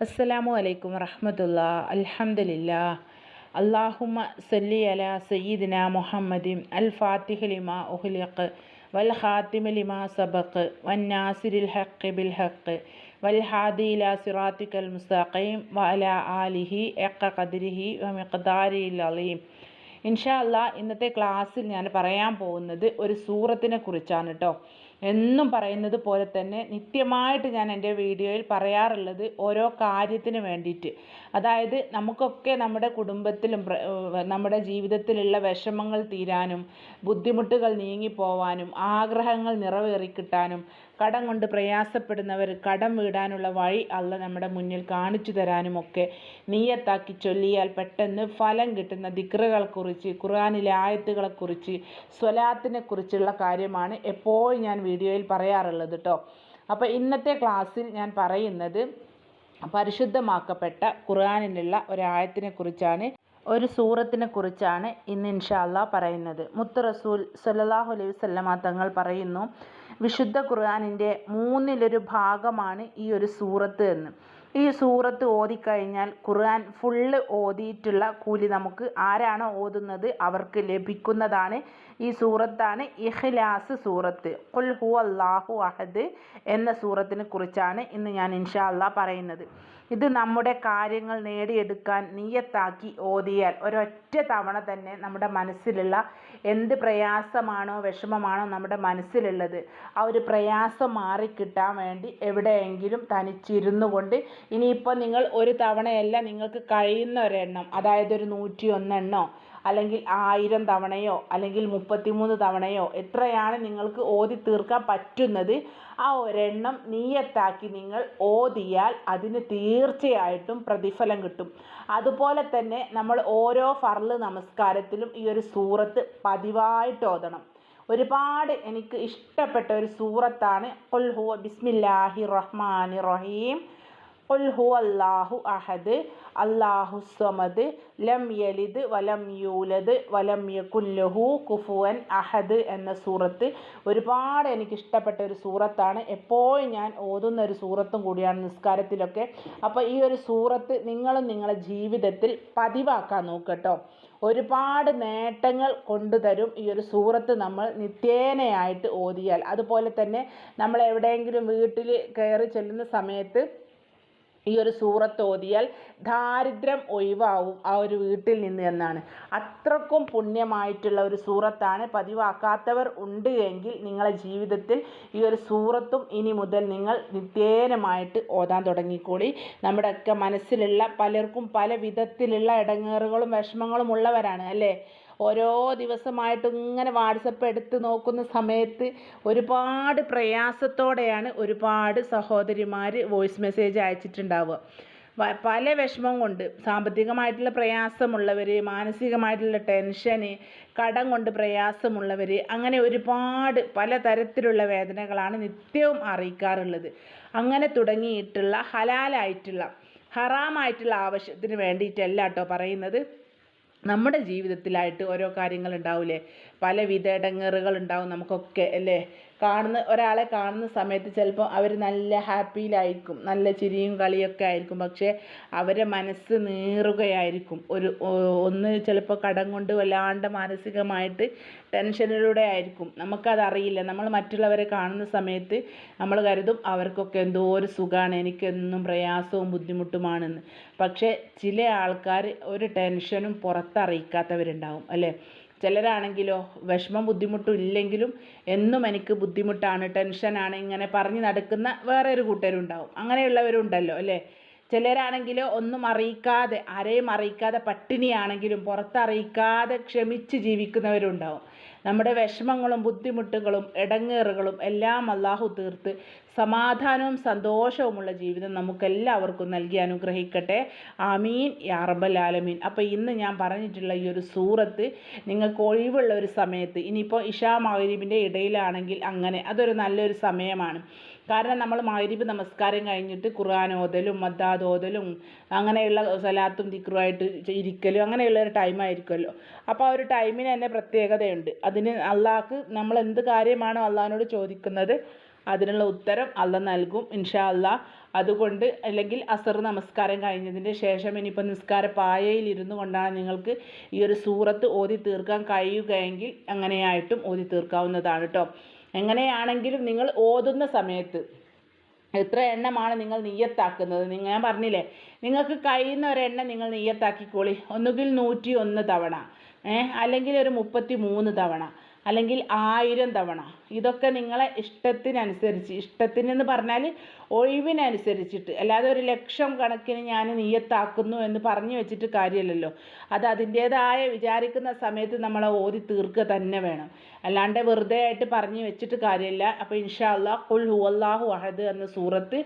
അസ്സലാമു അലൈക്കും വറഹമത്തുള്ള. അലഹമില്ല അള്ളാഹുമ സല്ലി അല സയ്യിദിന മുഹമ്മദിൻ അൽ ഫാത്തിഹലിമ ഉഹ്ലിഖ് വൽ ഖാത്തിമ സബക്ക് സബഖ് വൻ നാസിരിൽ ഹഖ് ബിൽ ഹഖ് വൽ ഹാദി ഇല സിറാത്തിക്കൽ മുസ്തഖീം അല ആലിഹി എക്ക ഖദ്രിഹി വ അലീം. ഇൻഷാ അല്ലാ ഇന്നത്തെ ക്ലാസ്സിൽ ഞാൻ പറയാൻ പോകുന്നത് ഒരു സൂറത്തിനെ കുറിച്ചാണ് കേട്ടോ എന്നും പറയുന്നത് പോലെ തന്നെ നിത്യമായിട്ട് ഞാൻ എന്റെ വീഡിയോയിൽ പറയാറുള്ളത് ഓരോ കാര്യത്തിന് വേണ്ടിയിട്ട്. അതായത് നമുക്കൊക്കെ നമ്മുടെ കുടുംബത്തിലും നമ്മുടെ ജീവിതത്തിലുള്ള വിഷമങ്ങൾ തീരാനും ബുദ്ധിമുട്ടുകൾ നീങ്ങിപ്പോവാനും ആഗ്രഹങ്ങൾ നിറവേറിക്കിട്ടാനും കടം കൊണ്ട് പ്രയാസപ്പെടുന്നവർ കടം വീടാനുള്ള വഴി അള്ള നമ്മുടെ മുന്നിൽ കാണിച്ചു തരാനുമൊക്കെ നീയത്താക്കി ചൊല്ലിയാൽ പെട്ടെന്ന് ഫലം കിട്ടുന്ന ദിക്റുകളെക്കുറിച്ച് ഖുർആാനിലെ ആയത്തുകളെക്കുറിച്ച് സ്വലാത്തിനെക്കുറിച്ചുള്ള കാര്യമാണ് എപ്പോഴും ഞാൻ വീഡിയോയിൽ പറയാറുള്ളത് കേട്ടോ അപ്പോൾ ഇന്നത്തെ ക്ലാസ്സിൽ ഞാൻ പറയുന്നത് പരിശുദ്ധമാക്കപ്പെട്ട ഖുർആാനിലുള്ള ഒരായത്തിനെ കുറിച്ചാണ് ഒരു സൂറത്തിനെ കുറിച്ചാണ് ഇന്ന് ഇൻഷാല്ല പറയുന്നത്. മുത്ത് റസൂൽ സല്ലാഹു അലൈഹി വസല്ലമ തങ്ങൾ പറയുന്നു വിശുദ്ധ ഖുർആാനിന്റെ മൂന്നിലൊരു ഭാഗമാണ് ഈ ഒരു സൂറത്ത് എന്ന്. ഈ സൂറത്ത് ഓതിക്കഴിഞ്ഞാൽ ഖുർആൻ ഫുള്ള് ഓതിയിട്ടുള്ള കൂലി നമുക്ക് ആരാണോ ഓതുന്നത് അവർക്ക് ലഭിക്കുന്നതാണ് ഈ സൂറത്താണ് ഇഖ്ലാസ് സൂറത്ത്. ഖുൽ ഹു അള്ളാഹു അഹദ് എന്ന സൂറത്തിനെ കുറിച്ചാണ് ഇന്ന് ഞാൻ ഇൻഷാ അള്ളാ പറയുന്നത്. ഇത് നമ്മുടെ കാര്യങ്ങൾ നേടിയെടുക്കാൻ നീയത്താക്കി ഓതിയാൽ ഒരൊറ്റ തവണ തന്നെ നമ്മുടെ മനസ്സിലുള്ള എന്ത് പ്രയാസമാണോ വിഷമമാണോ നമ്മുടെ മനസ്സിലുള്ളത് ആ ഒരു പ്രയാസം മാറിക്കിട്ടാൻ വേണ്ടി എവിടെയെങ്കിലും തനിച്ചിരുന്നു കൊണ്ട് ഇനിയിപ്പോൾ നിങ്ങൾ ഒരു തവണയല്ല നിങ്ങൾക്ക് കഴിയുന്ന ഒരെണ്ണം അതായത് ഒരു നൂറ്റി ഒന്നെണ്ണോ അല്ലെങ്കിൽ ആയിരം തവണയോ അല്ലെങ്കിൽ മുപ്പത്തിമൂന്ന് തവണയോ എത്രയാണ് നിങ്ങൾക്ക് ഓതി തീർക്കാൻ പറ്റുന്നത് ആ ഒരെണ്ണം നീയത്താക്കി നിങ്ങൾ ഓതിയാൽ അതിന് തീർച്ചയായിട്ടും പ്രതിഫലം കിട്ടും. അതുപോലെ തന്നെ നമ്മൾ ഓരോ ഫർൾ നമസ്കാരത്തിലും ഈ ഒരു സൂറത്ത് പതിവായിട്ട് ഓതണം. ഒരുപാട് എനിക്ക് ഇഷ്ടപ്പെട്ട ഒരു സൂറത്താണ് ഖുൽ ഹുവ ബിസ്മില്ലാഹി റഹ്മാനി റഹീം ഖുൽ ഹു അല്ലാഹു അഹദ് അല്ലാഹു സമദ് ലം യലിദ് വലം യൂലദ് വലം യകുല്ലഹു കുഫുവൻ അഹദ് എന്ന സൂറത്ത്. ഒരുപാട് എനിക്ക് ഇഷ്ടപ്പെട്ട ഒരു സൂറത്താണ്. എപ്പോഴും ഞാൻ ഓതുന്ന ഒരു സൂറത്തും കൂടിയാണ് നിസ്കാരത്തിലൊക്കെ. അപ്പോൾ ഈ ഒരു സൂറത്ത് നിങ്ങളും നിങ്ങളുടെ ജീവിതത്തിൽ പതിവാക്കാൻ നോക്കട്ടോ. ഒരുപാട് നേട്ടങ്ങൾ കൊണ്ടുതരും ഈ ഒരു സൂറത്ത് നമ്മൾ നിത്യേനയായിട്ട് ഓതിയാൽ. അതുപോലെ തന്നെ നമ്മൾ എവിടെയെങ്കിലും വീട്ടിൽ കയറി ചെല്ലുന്ന സമയത്ത് ഈ ഒരു സൂറത്ത് ഓതിയാൽ ദാരിദ്ര്യം ഒഴിവാവും ആ ഒരു വീട്ടിൽ നിന്ന് എന്നാണ്. അത്രക്കും പുണ്യമായിട്ടുള്ള ഒരു സൂറത്താണ് പതിവാക്കാത്തവർ ഉണ്ട് എങ്കിൽ നിങ്ങളെ ജീവിതത്തിൽ ഈ ഒരു സൂറത്തും ഇനി മുതൽ നിങ്ങൾ നിത്യേനമായിട്ട് ഓതാൻ തുടങ്ങിക്കോളി. നമ്മുടെയൊക്കെ മനസ്സിലുള്ള പലർക്കും പല വിധത്തിലുള്ള ഇടങ്ങേറുകളും വിഷമങ്ങളും ഉള്ളവരാണ് അല്ലേ? ഓരോ ദിവസമായിട്ട് ഇങ്ങനെ വാട്സപ്പ് എടുത്ത് നോക്കുന്ന സമയത്ത് ഒരുപാട് പ്രയാസത്തോടെയാണ് ഒരുപാട് സഹോദരിമാർ വോയിസ് മെസ്സേജ് അയച്ചിട്ടുണ്ടാവുക. പല വിഷമം കൊണ്ട് സാമ്പത്തികമായിട്ടുള്ള പ്രയാസമുള്ളവർ മാനസികമായിട്ടുള്ള ടെൻഷന് കടം കൊണ്ട് പ്രയാസമുള്ളവർ അങ്ങനെ ഒരുപാട് പല തരത്തിലുള്ള വേദനകളാണ് നിത്യവും അറിയിക്കാറുള്ളത്. അങ്ങനെ തുടങ്ങിയിട്ടുള്ള ഹലാലായിട്ടുള്ള ഹറാമായിട്ടുള്ള ആവശ്യത്തിന് വേണ്ടിയിട്ടല്ല കേട്ടോ പറയുന്നത്. നമ്മുടെ ജീവിതത്തിലായിട്ട് ഓരോ കാര്യങ്ങൾ ഉണ്ടാവില്ലേ പലവിധ ഇടങ്ങേറുകൾ ഉണ്ടാവും നമുക്കൊക്കെ അല്ലേ? കാണുന്ന ഒരാളെ കാണുന്ന സമയത്ത് ചിലപ്പോൾ അവർ നല്ല ഹാപ്പിയിലായിരിക്കും. നല്ല ചിരിയും കളിയൊക്കെ ആയിരിക്കും. പക്ഷേ അവരെ മനസ്സ് നീറുകയായിരിക്കും. ഒരു ഒന്ന് ചിലപ്പോൾ കടം കൊണ്ട് വല്ലാണ്ട് മാനസികമായിട്ട് ടെൻഷനിലൂടെ ആയിരിക്കും. നമുക്കതറിയില്ല. നമ്മൾ മറ്റുള്ളവരെ കാണുന്ന സമയത്ത് നമ്മൾ കരുതും അവർക്കൊക്കെ എന്തോ ഒരു സുഖമാണ് എനിക്കെന്നും പ്രയാസവും ബുദ്ധിമുട്ടുമാണെന്ന്. പക്ഷേ ചില ആൾക്കാർ ഒരു ടെൻഷനും പുറത്തറിയിക്കാത്തവരുണ്ടാവും. അല്ലേ? ചിലരാണെങ്കിലോ വിഷമം ബുദ്ധിമുട്ടും ഇല്ലെങ്കിലും എന്നും എനിക്ക് ബുദ്ധിമുട്ടാണ് ടെൻഷനാണ് ഇങ്ങനെ പറഞ്ഞ് നടക്കുന്ന വേറെ ഒരു കൂട്ടരുണ്ടാവും. അങ്ങനെയുള്ളവരുണ്ടല്ലോ അല്ലേ? ചിലരാണെങ്കിലോ ഒന്നും അറിയിക്കാതെ ആരെയും അറിയിക്കാതെ പട്ടിണിയാണെങ്കിലും പുറത്തറിയിക്കാതെ ക്ഷമിച്ച് ജീവിക്കുന്നവരുണ്ടാവും. നമ്മുടെ വിഷമങ്ങളും ബുദ്ധിമുട്ടുകളും ഇടങ്ങേറുകളും എല്ലാം അള്ളാഹു തീർത്ത് സമാധാനവും സന്തോഷവുമുള്ള ജീവിതം നമുക്കെല്ലാവർക്കും നൽകി അനുഗ്രഹിക്കട്ടെ. ആമീൻ. യാ റബ്ബൽ ആലമീൻ. അപ്പോൾ ഇന്ന് ഞാൻ പറഞ്ഞിട്ടുള്ള ഈ ഒരു സൂറത്ത് നിങ്ങൾക്ക് ഒഴിവുള്ള ഒരു സമയത്ത് ഇനിയിപ്പോൾ ഇഷാ മഹരീബിന്റെ ഇടയിലാണെങ്കിൽ അങ്ങനെ അതൊരു നല്ലൊരു സമയമാണ്. കാരണം നമ്മൾ മഗ്രിബ് നമസ്കാരം കഴിഞ്ഞിട്ട് ഖുർആൻ ഓതലും മദ്ദാദ് ഓതലും അങ്ങനെയുള്ള സലാത്തും ദിക്റുമായിട്ട് ഇരിക്കലും അങ്ങനെയുള്ള ഒരു ടൈമായിരിക്കുമല്ലോ അപ്പോൾ ആ ഒരു ടൈമിന് തന്നെ പ്രത്യേകതയുണ്ട്. അതിന് അള്ളാഹ്ക്ക് നമ്മൾ എന്ത് കാര്യമാണോ അള്ളാഹിനോട് ചോദിക്കുന്നത് അതിനുള്ള ഉത്തരം അല്ല നൽകും ഇൻഷാ അല്ല അതുകൊണ്ട് അല്ലെങ്കിൽ അസർ നമസ്കാരം കഴിഞ്ഞതിന്റെ ശേഷം ഇനിയിപ്പോൾ നിസ്കാര പായയിൽ ഇരുന്നു കൊണ്ടാണ് നിങ്ങൾക്ക് ഈ ഒരു സൂറത്ത് ഓതി തീർക്കാൻ കഴിയുകയെങ്കിൽ അങ്ങനെയായിട്ടും ഓതി തീർക്കാവുന്നതാണ് കേട്ടോ എങ്ങനെയാണെങ്കിലും നിങ്ങൾ ഓതുന്ന സമയത്ത് എത്ര എണ്ണമാണ് നിങ്ങൾ നെയ്യത്താക്കുന്നത്. നിങ്ങൾ ഞാൻ പറഞ്ഞില്ലേ നിങ്ങൾക്ക് കഴിയുന്ന ഒരെണ്ണം നിങ്ങൾ നെയ്യത്താക്കിക്കോളി. ഒന്നുകിൽ നൂറ്റി ഒന്ന് തവണ അല്ലെങ്കിൽ ഒരു മുപ്പത്തി മൂന്ന് തവണ അല്ലെങ്കിൽ ആയിരം തവണ. ഇതൊക്കെ നിങ്ങളെ ഇഷ്ടത്തിനനുസരിച്ച് ഇഷ്ടത്തിനെന്ന് പറഞ്ഞാൽ ഒഴിവിനനുസരിച്ചിട്ട് അല്ലാതെ ഒരു ലക്ഷം കണക്കിന് ഞാൻ നീയത്താക്കുന്നു എന്ന് പറഞ്ഞു വെച്ചിട്ട് കാര്യമല്ലല്ലോ അത് അതിന്റേതായ വിചാരിക്കുന്ന സമയത്ത് നമ്മളെ ഓതി തീർക്കുക തന്നെ വേണം. അല്ലാണ്ട് വെറുതെ ആയിട്ട് പറഞ്ഞു വെച്ചിട്ട് കാര്യമില്ല. അപ്പോൾ ഇൻഷാ അള്ളാഹ് കുൽ ഹുവല്ലാഹു അഹദ് എന്ന സൂറത്ത്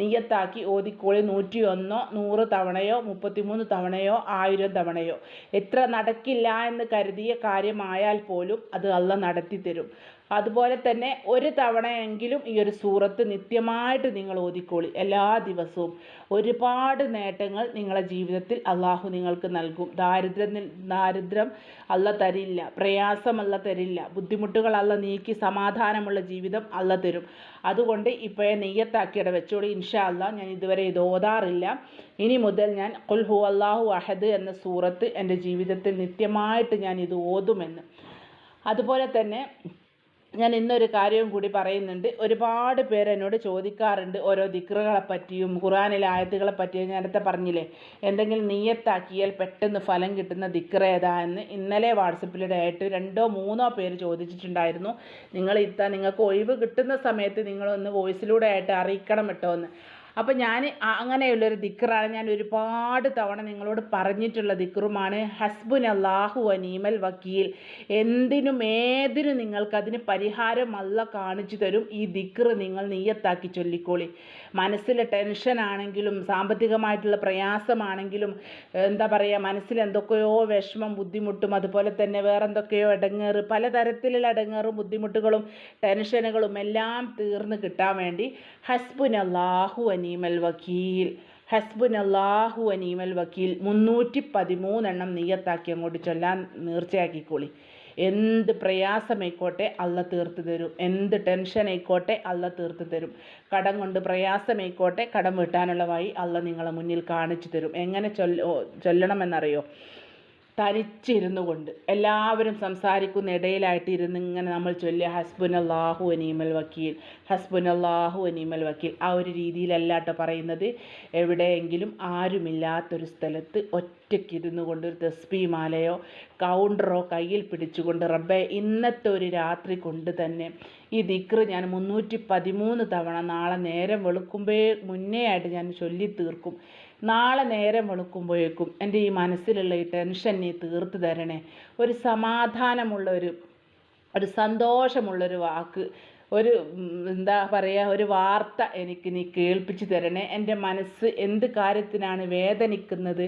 നീയത്താക്കി ഓതിക്കോളി. നൂറ്റി ഒന്നോ നൂറ് തവണയോ മുപ്പത്തിമൂന്ന് തവണയോ ആയിരം തവണയോ. എത്ര നടക്കില്ല എന്ന് കരുതിയ കാര്യമായാൽ പോലും അത് അല്ല നടത്തി തരും അതുപോലെ തന്നെ ഒരു തവണയെങ്കിലും ഈ ഒരു സൂറത്ത് നിത്യമായിട്ട് നിങ്ങൾ ഓതിക്കോളി. എല്ലാ ദിവസവും ഒരുപാട് നേട്ടങ്ങൾ നിങ്ങളുടെ ജീവിതത്തിൽ അള്ളാഹു നിങ്ങൾക്ക് നൽകും. ദാരിദ്ര്യം ദാരിദ്ര്യം അല്ല തരില്ല. പ്രയാസം അല്ല തരില്ല. ബുദ്ധിമുട്ടുകൾ അല്ല നീക്കി സമാധാനമുള്ള ജീവിതം അല്ല തരും. അതുകൊണ്ട് ഇപ്പോഴേ നെയ്യത്താക്കിയുടെ വെച്ചോളി. ഇൻഷാ അല്ല ഞാൻ ഇതുവരെ ഇത് ഓതാറില്ല. ഇനി മുതൽ ഞാൻ കുൽ ഹു അള്ളാഹു അഹദ് എന്ന സൂറത്ത് എന്റെ ജീവിതത്തിൽ നിത്യമായിട്ട് ഞാൻ ഇത് ഓതുമെന്ന്. അതുപോലെ തന്നെ ഞാൻ ഇന്നൊരു കാര്യവും കൂടി പറയുന്നുണ്ട്. ഒരുപാട് പേര് എന്നോട് ചോദിക്കാറുണ്ട് ഓരോ ദിക്റുകളെ പറ്റിയും ഖുറാനിലെ ആയത്തുകളെ പറ്റിയും. നേരത്തെ പറഞ്ഞില്ലേ എന്തെങ്കിലും നീയത്താക്കിയാൽ പെട്ടെന്ന് ഫലം കിട്ടുന്ന ദിക്ർ ഏതാ എന്ന് ഇന്നലെ വാട്സപ്പിലൂടെ ആയിട്ട് രണ്ടോ മൂന്നോ പേര് ചോദിച്ചിട്ടുണ്ടായിരുന്നു. നിങ്ങൾ ഇത്ത നിങ്ങൾക്ക് ഒഴിവ് കിട്ടുന്ന സമയത്ത് നിങ്ങളൊന്ന് വോയിസിലൂടെ ആയിട്ട് അറിയിക്കണം കേട്ടോ എന്ന്. അപ്പോൾ ഞാൻ അങ്ങനെയുള്ളൊരു ദിക്റാണ് ഞാൻ ഒരുപാട് തവണ നിങ്ങളോട് പറഞ്ഞിട്ടുള്ള ദിക്റുമാണ്. ഹസ്ബുൻ അള്ളാഹു അനീമൽ വക്കീൽ. എന്തിനും ഏതിനും നിങ്ങൾക്കതിന് പരിഹാരം അല്ല കാണിച്ചു തരും. ഈ ദിക്റ് നിങ്ങൾ നീയത്താക്കി ചൊല്ലിക്കോളി. മനസ്സിൽ ടെൻഷനാണെങ്കിലും സാമ്പത്തികമായിട്ടുള്ള പ്രയാസമാണെങ്കിലും എന്താ പറയുക മനസ്സിൽ എന്തൊക്കെയോ വിഷമം ബുദ്ധിമുട്ടും അതുപോലെ തന്നെ വേറെ എന്തൊക്കെയോ ഇടങ്ങേറ് പലതരത്തിലുള്ള ഇടങ്ങേറും ബുദ്ധിമുട്ടുകളും ടെൻഷനുകളും എല്ലാം തീർന്ന് കിട്ടാൻ വേണ്ടി ഹസ്ബുൻ അള്ളാഹു അനീമൽ വക്കീൽ. ഹസ്ബുൻ അള്ളാഹു അനീമൽ വക്കീൽ. മുന്നൂറ്റി പതിമൂന്നെണ്ണം നീയത്താക്കി അങ്ങോട്ട് ചൊല്ലാൻ നീർച്ചയാക്കിക്കോളി. എന്ത് പ്രയാസമായിക്കോട്ടെ അല്ല തീർത്ത് തരും. എന്ത് ടെൻഷൻ ആയിക്കോട്ടെ അല്ല തീർത്ത് തരും. കടം കൊണ്ട് പ്രയാസമായിക്കോട്ടെ കടം വീട്ടാനുള്ള വഴി അല്ല നിങ്ങളെ മുന്നിൽ കാണിച്ചു തരും. എങ്ങനെ ചൊല്ല ചൊല്ലണമെന്നറിയോ? തനിച്ചിരുന്നു കൊണ്ട് എല്ലാവരും സംസാരിക്കുന്ന ഇടയിലായിട്ട് ഇരുന്ന് ഇങ്ങനെ നമ്മൾ ചൊല്ലുക ഹസ്ബുൻ അള്ളാഹു അനീമൽ വക്കീൽ ഹസ്ബുൻ അള്ളാഹു അനീമൽ വക്കീൽ ആ ഒരു രീതിയിലല്ല കേട്ടോ പറയുന്നത്. എവിടെയെങ്കിലും ആരുമില്ലാത്തൊരു സ്ഥലത്ത് ഒറ്റയ്ക്കിരുന്നു കൊണ്ട് ഒരു തസ്ബി മാലയോ കൗണ്ടറോ കയ്യിൽ പിടിച്ചുകൊണ്ട് റബ്ബെ ഇന്നത്തെ ഒരു രാത്രി കൊണ്ട് തന്നെ ഈ ദിക്റ് ഞാൻ മുന്നൂറ്റി പതിമൂന്ന് തവണ നാളെ നേരം വെളുക്കുമ്പേ മുന്നേ ആയിട്ട് ഞാൻ ചൊല്ലി തീർക്കും നാളെ നേരം വെളുക്കുമ്പോഴേക്കും എന്റെ ഈ മനസ്സിലുള്ള ഈ ടെൻഷൻ നീ തീർത്ത് തരണേ. ഒരു സമാധാനമുള്ള ഒരു ഒരു സന്തോഷമുള്ളൊരു വാക്ക് ഒരു എന്താ പറയുക ഒരു വാർത്ത എനിക്ക് നീ കേൾപ്പിച്ച് തരണേ. എന്റെ മനസ്സ് എന്ത് കാര്യത്തിനാണ് വേദനിക്കുന്നത്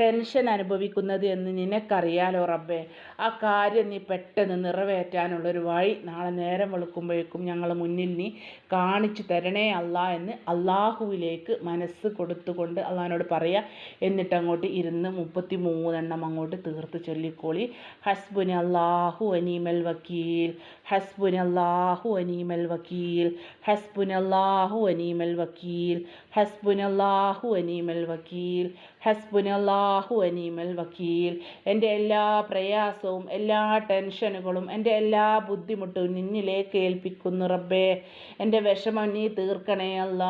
ടെൻഷൻ അനുഭവിക്കുന്നത് എന്ന് നിനക്കറിയാലോ റബ്ബേ. ആ കാര്യം നീ പെട്ടെന്ന് നിറവേറ്റാനുള്ളൊരു വഴി നാളെ നേരം വെളുക്കുമ്പോഴേക്കും ഞങ്ങൾ മുന്നിൽ നീ കാണിച്ചു തരണേ അല്ല എന്ന് അള്ളാഹുവിലേക്ക് മനസ്സ് കൊടുത്തുകൊണ്ട് അള്ളഹാനോട് പറയുക എന്നിട്ട് അങ്ങോട്ട് ഇരുന്ന് മുപ്പത്തി മൂന്നെണ്ണം അങ്ങോട്ട് തീർത്ത് ചൊല്ലിക്കോളി. ഹസ്ബുൻ അള്ളാഹു അനീമൽ വക്കീൽ. ഹസ്ബുൻ അള്ളാഹു അനീമൽ വക്കീൽ. ഹസ്ബുൻ അള്ളാഹു അനീമൽ വക്കീൽ. ഹസ്ബുൻ അള്ളാഹു അനീമൽ വക്കീൽ. ഹസ്ബുൻ അള്ളാഹു അനീമൽ വക്കീൽ. എന്റെ എല്ലാ പ്രയാസവും എല്ലാ ടെൻഷനുകളും എന്റെ എല്ലാ ബുദ്ധിമുട്ടും നിന്നിലേക്ക് ഏൽപ്പിക്കുന്നു റബ്ബേ. എന്റെ വിഷമം നീ തീർക്കണേ അല്ല.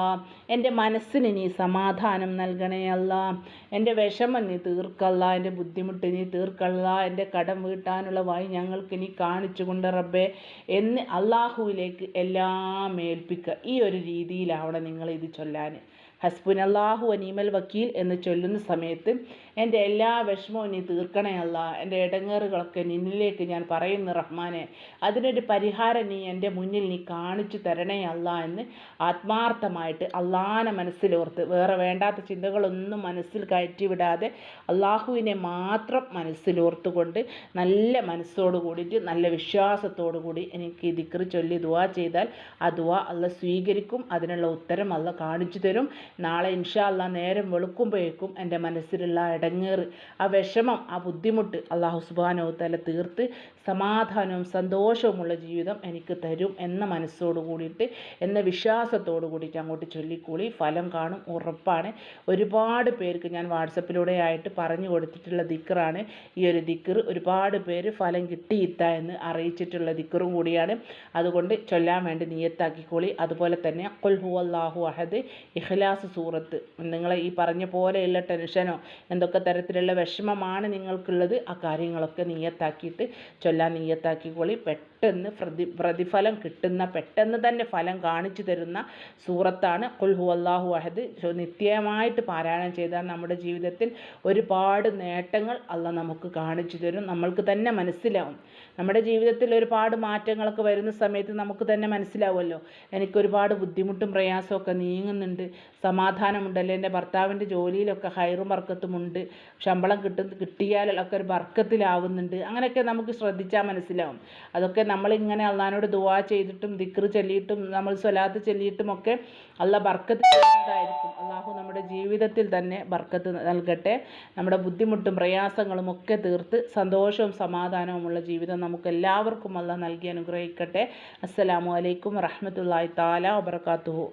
എന്റെ മനസ്സിന് നീ സമാധാനം നൽകണേ അല്ല. എന്റെ വിഷമം നീ തീർക്കല്ല. എന്റെ ബുദ്ധിമുട്ട് നീ തീർക്കല്ല. എന്റെ കടം വീട്ടാനുള്ള വഴി ഞങ്ങൾക്ക് നീ കാണിച്ചു കൊണ്ട് റബ്ബേ. എന്ന് അള്ളാഹുവിലേക്ക് എല്ലാം ഏൽപ്പിക്കുക ഈ ഒരു രീതിയിലാവണം നിങ്ങൾ ഇത് ചൊല്ലാൻ. ഹസ്ബുനല്ലാഹു അനീമൽ വക്കീൽ എന്ന് ചൊല്ലുന്ന സമയത്ത് എന്റെ എല്ലാ വിഷമവും നീ തീർക്കണേ അല്ല. എന്റെ ഇടങ്ങേറുകളൊക്കെ നിന്നിലേക്ക് ഞാൻ പറയുന്നു റഹ്മാനെ. അതിനൊരു പരിഹാരം നീ എന്റെ മുന്നിൽ നീ കാണിച്ചു തരണേ അല്ല എന്ന് ആത്മാർത്ഥമായിട്ട് അള്ളാനെ മനസ്സിലോർത്ത്. വേറെ വേണ്ടാത്ത ചിന്തകളൊന്നും മനസ്സിൽ കയറ്റിവിടാതെ അള്ളാഹുവിനെ മാത്രം മനസ്സിലോർത്തുകൊണ്ട് നല്ല മനസ്സോട് കൂടിയിട്ട് നല്ല വിശ്വാസത്തോടു കൂടി എനിക്ക് ദിക്ർ ചൊല്ലി ദുവാ ചെയ്താൽ ആ ദുവാ അല്ല സ്വീകരിക്കും. അതിനുള്ള ഉത്തരം അല്ല കാണിച്ചു തരും. നാളെ ഇൻഷാ അല്ല നേരം വെളുക്കുമ്പോഴേക്കും എന്റെ മനസ്സിലുള്ള ഇടങ്ങേറ് ആ വിഷമം ആ ബുദ്ധിമുട്ട് അള്ളാഹു സുബാനോ തല തീർത്ത് സമാധാനവും സന്തോഷവുമുള്ള ജീവിതം എനിക്ക് തരും എന്ന മനസ്സോട് കൂടിയിട്ട് എന്ന വിശ്വാസത്തോട് കൂടിയിട്ട് അങ്ങോട്ട് ചൊല്ലിക്കൂളി ഫലം കാണും ഉറപ്പാണ്. ഒരുപാട് പേർക്ക് ഞാൻ വാട്സപ്പിലൂടെ ആയിട്ട് പറഞ്ഞു കൊടുത്തിട്ടുള്ള ദിക്കറാണ്. ഈ ഒരു ദിക്കർ ഒരുപാട് പേര് ഫലം കിട്ടിയിത്ത എന്ന് അറിയിച്ചിട്ടുള്ള ദിക്കറും കൂടിയാണ്. അതുകൊണ്ട് ചൊല്ലാൻ വേണ്ടി നിയത്താക്കിക്കോളി. അതുപോലെ തന്നെ കൊൽഹു ഹുവല്ലാഹു അഹദ് ഇഖ്ലാസ് സൂറത്ത്. നിങ്ങളെ ഈ പറഞ്ഞ പോലെയുള്ള ടെൻഷനോ എന്തൊക്കെ തരത്തിലുള്ള വിഷമമാണ് നിങ്ങൾക്കുള്ളത് ആ കാര്യങ്ങളൊക്കെ നിയത്താക്കിയിട്ട് ചൊല്ലാൻ നിയത്താക്കിക്കോളി. പെട്ടെന്ന് പ്രതി പ്രതിഫലം കിട്ടുന്ന പെട്ടെന്ന് തന്നെ ഫലം കാണിച്ചു തരുന്ന സൂറത്താണ്. കുൽഹു അള്ളാഹു അഹദ്. നിത്യമായിട്ട് പാരായണം ചെയ്താൽ നമ്മുടെ ജീവിതത്തിൽ ഒരുപാട് നേട്ടങ്ങൾ അല്ല നമുക്ക് കാണിച്ചു തരും. നമ്മൾക്ക് തന്നെ മനസ്സിലാവും. നമ്മുടെ ജീവിതത്തിൽ ഒരുപാട് മാറ്റങ്ങളൊക്കെ വരുന്ന സമയത്ത് നമുക്ക് തന്നെ മനസ്സിലാവുമല്ലോ. എനിക്ക് ഒരുപാട് ബുദ്ധിമുട്ടും പ്രയാസമൊക്കെ നീങ്ങുന്നുണ്ട്. സമാധാനമുണ്ടല്ലോ എന്റെ ഭർത്താവിന്റെ ജോലിയിലൊക്കെ ഹൈറും വർക്കത്തുമുണ്ട് ശമ്പളം കിട്ടും കിട്ടിയാലൊക്കെ ഒരു വർക്കത്തിലാവുന്നുണ്ട് അങ്ങനെയൊക്കെ നമുക്ക് ശ്രദ്ധിച്ചാൽ മനസ്സിലാവും. അതൊക്കെ നമ്മളിങ്ങനെ അള്ളഹാനോട് ദുവാ ചെയ്തിട്ടും ദിക്ർ ചൊല്ലിയിട്ടും നമ്മൾ സ്വലാത്ത് ചൊല്ലിയിട്ടും ഒക്കെ അള്ള ബർക്കത്ത് ചെയ്യുന്നതായിരിക്കും അള്ളാഹു നമ്മുടെ ജീവിതത്തിൽ തന്നെ ബർക്കത്ത് നൽകട്ടെ. നമ്മുടെ ബുദ്ധിമുട്ടും പ്രയാസങ്ങളും ഒക്കെ തീർത്ത് സന്തോഷവും സമാധാനവുമുള്ള ജീവിതം നമുക്ക് എല്ലാവർക്കും അല്ല നൽകി അനുഗ്രഹിക്കട്ടെ. അസ്സലാമു അലൈക്കും വറഹമത്തല്ലാഹി താല വബർക്കാത്തുഹു